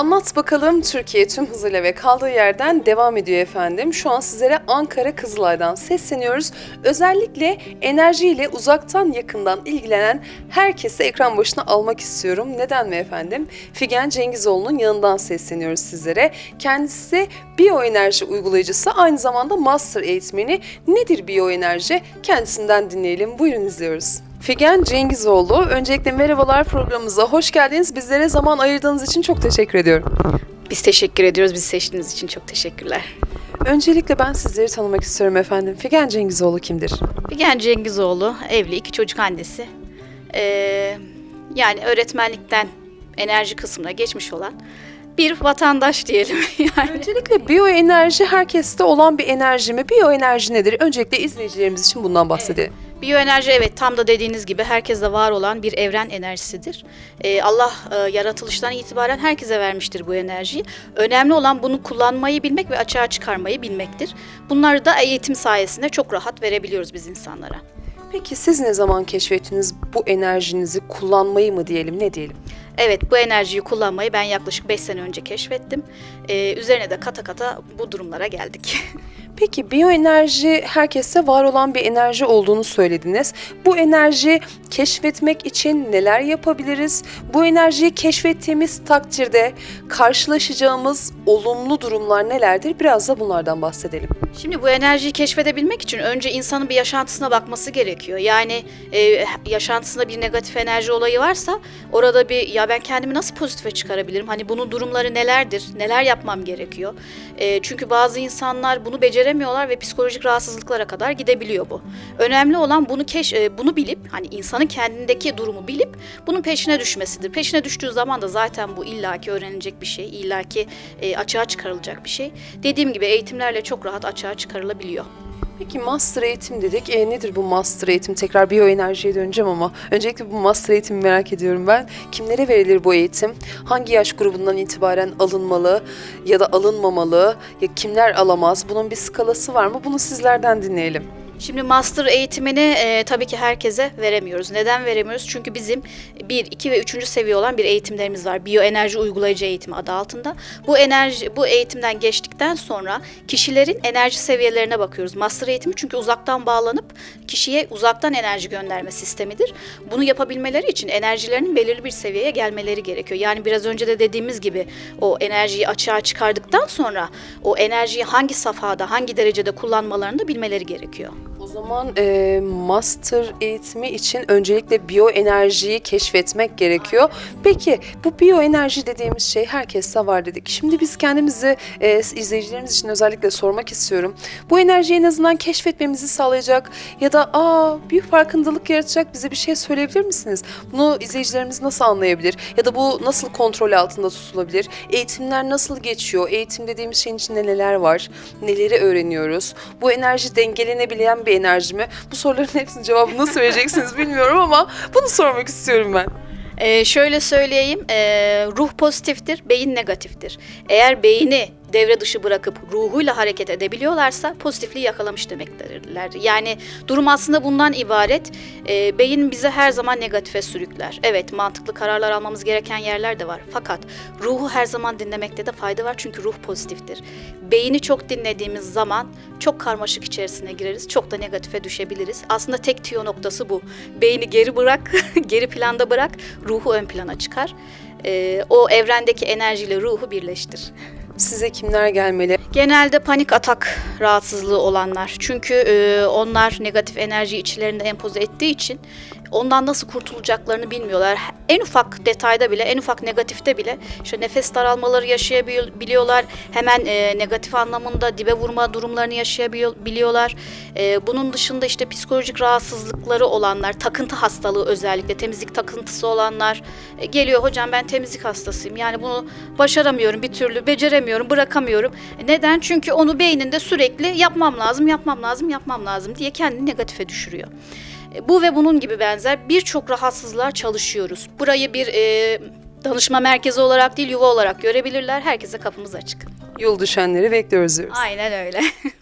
Anlat bakalım Türkiye tüm hızıyla ve kaldığı yerden devam ediyor efendim. Şu an sizlere Ankara Kızılay'dan sesleniyoruz. Özellikle enerjiyle uzaktan yakından ilgilenen herkesi ekran başına almak istiyorum. Neden mi efendim? Figen Cengizoğlu'nun yanından sesleniyoruz sizlere. Kendisi biyoenerji uygulayıcısı aynı zamanda master eğitmeni. Nedir biyoenerji? Kendisinden dinleyelim. Buyurun izliyoruz. Figen Cengizoğlu, öncelikle merhabalar programımıza hoş geldiniz. Bizlere zaman ayırdığınız için çok teşekkür ediyorum. Biz teşekkür ediyoruz. Bizi seçtiğiniz için çok teşekkürler. Öncelikle ben sizleri tanımak istiyorum efendim. Figen Cengizoğlu kimdir? Figen Cengizoğlu, evli, iki çocuk annesi. Ee, yani öğretmenlikten enerji kısmına geçmiş olan bir vatandaş diyelim. yani. Öncelikle biyoenerji herkeste olan bir enerji mi? Biyoenerji nedir? Öncelikle izleyicilerimiz için bundan bahsedelim. Biyoenerji evet tam da dediğiniz gibi herkeste var olan bir evren enerjisidir. Ee, Allah e, yaratılıştan itibaren herkese vermiştir bu enerjiyi. Önemli olan bunu kullanmayı bilmek ve açığa çıkarmayı bilmektir. Bunları da eğitim sayesinde çok rahat verebiliyoruz biz insanlara. Peki siz ne zaman keşfettiniz bu enerjinizi kullanmayı mı diyelim, ne diyelim? Evet bu enerjiyi kullanmayı ben yaklaşık 5 sene önce keşfettim. Ee, üzerine de kata kata bu durumlara geldik. Peki biyoenerji herkeste var olan bir enerji olduğunu söylediniz. Bu enerji keşfetmek için neler yapabiliriz? Bu enerjiyi keşfettiğimiz takdirde karşılaşacağımız olumlu durumlar nelerdir? Biraz da bunlardan bahsedelim. Şimdi bu enerjiyi keşfedebilmek için önce insanın bir yaşantısına bakması gerekiyor. Yani e, yaşantısında bir negatif enerji olayı varsa orada bir ya ben kendimi nasıl pozitife çıkarabilirim? Hani bunun durumları nelerdir? Neler yapmam gerekiyor? E, çünkü bazı insanlar bunu beceremiyorlar ve psikolojik rahatsızlıklara kadar gidebiliyor bu. Önemli olan bunu keş e, bunu bilip hani insanın kendindeki durumu bilip bunun peşine düşmesidir. Peşine düştüğü zaman da zaten bu illaki öğrenilecek bir şey, illaki e, açığa çıkarılacak bir şey. Dediğim gibi eğitimlerle çok rahat açığa çıkarılabiliyor. Peki master eğitim dedik. E, nedir bu master eğitim? Tekrar biyoenerjiye döneceğim ama öncelikle bu master eğitimi merak ediyorum ben. Kimlere verilir bu eğitim? Hangi yaş grubundan itibaren alınmalı ya da alınmamalı? Ya kimler alamaz? Bunun bir skalası var mı? Bunu sizlerden dinleyelim. Şimdi master eğitimini e, tabii ki herkese veremiyoruz. Neden veremiyoruz? Çünkü bizim 1, 2 ve 3. seviye olan bir eğitimlerimiz var. Biyoenerji uygulayıcı eğitimi adı altında. Bu enerji bu eğitimden geçtikten sonra kişilerin enerji seviyelerine bakıyoruz. Master eğitimi çünkü uzaktan bağlanıp kişiye uzaktan enerji gönderme sistemidir. Bunu yapabilmeleri için enerjilerinin belirli bir seviyeye gelmeleri gerekiyor. Yani biraz önce de dediğimiz gibi o enerjiyi açığa çıkardıktan sonra o enerjiyi hangi safhada, hangi derecede kullanmalarını da bilmeleri gerekiyor. Zaman e, master eğitimi için öncelikle biyoenerjiyi keşfetmek gerekiyor. Peki bu biyoenerji dediğimiz şey herkeste var dedik. Şimdi biz kendimizi e, izleyicilerimiz için özellikle sormak istiyorum. Bu enerjiyi en azından keşfetmemizi sağlayacak ya da aa bir farkındalık yaratacak bize bir şey söyleyebilir misiniz? Bunu izleyicilerimiz nasıl anlayabilir? Ya da bu nasıl kontrol altında tutulabilir? Eğitimler nasıl geçiyor? Eğitim dediğimiz şeyin içinde neler var? Neleri öğreniyoruz? Bu enerji dengelenebilen bir enerji mi? Bu soruların hepsinin cevabını nasıl vereceksiniz bilmiyorum ama bunu sormak istiyorum ben. Ee, şöyle söyleyeyim, ee, ruh pozitiftir, beyin negatiftir. Eğer beyni devre dışı bırakıp ruhuyla hareket edebiliyorlarsa pozitifliği yakalamış demektirler. Yani durum aslında bundan ibaret. Ee, beyin bize her zaman negatife sürükler. Evet mantıklı kararlar almamız gereken yerler de var. Fakat ruhu her zaman dinlemekte de fayda var çünkü ruh pozitiftir. Beyni çok dinlediğimiz zaman çok karmaşık içerisine gireriz. Çok da negatife düşebiliriz. Aslında tek tüyo noktası bu. Beyni geri bırak, geri planda bırak, ruhu ön plana çıkar. Ee, o evrendeki enerjiyle ruhu birleştir. Size kimler gelmeli? Genelde panik atak rahatsızlığı olanlar. Çünkü e, onlar negatif enerji içlerinde empoze ettiği için ondan nasıl kurtulacaklarını bilmiyorlar. En ufak detayda bile, en ufak negatifte bile işte nefes daralmaları yaşayabiliyorlar. Hemen e, negatif anlamında dibe vurma durumlarını yaşayabiliyorlar. E, bunun dışında işte psikolojik rahatsızlıkları olanlar, takıntı hastalığı özellikle temizlik takıntısı olanlar e, geliyor hocam ben temizlik hastasıyım. Yani bunu başaramıyorum bir türlü, beceremiyorum, bırakamıyorum. E, Neden? Çünkü onu beyninde sürekli yapmam lazım, yapmam lazım, yapmam lazım diye kendini negatife düşürüyor. Bu ve bunun gibi benzer birçok rahatsızlığa çalışıyoruz. Burayı bir e, danışma merkezi olarak değil yuva olarak görebilirler. Herkese kapımız açık. Yol düşenleri bekliyoruz diyoruz. Aynen öyle.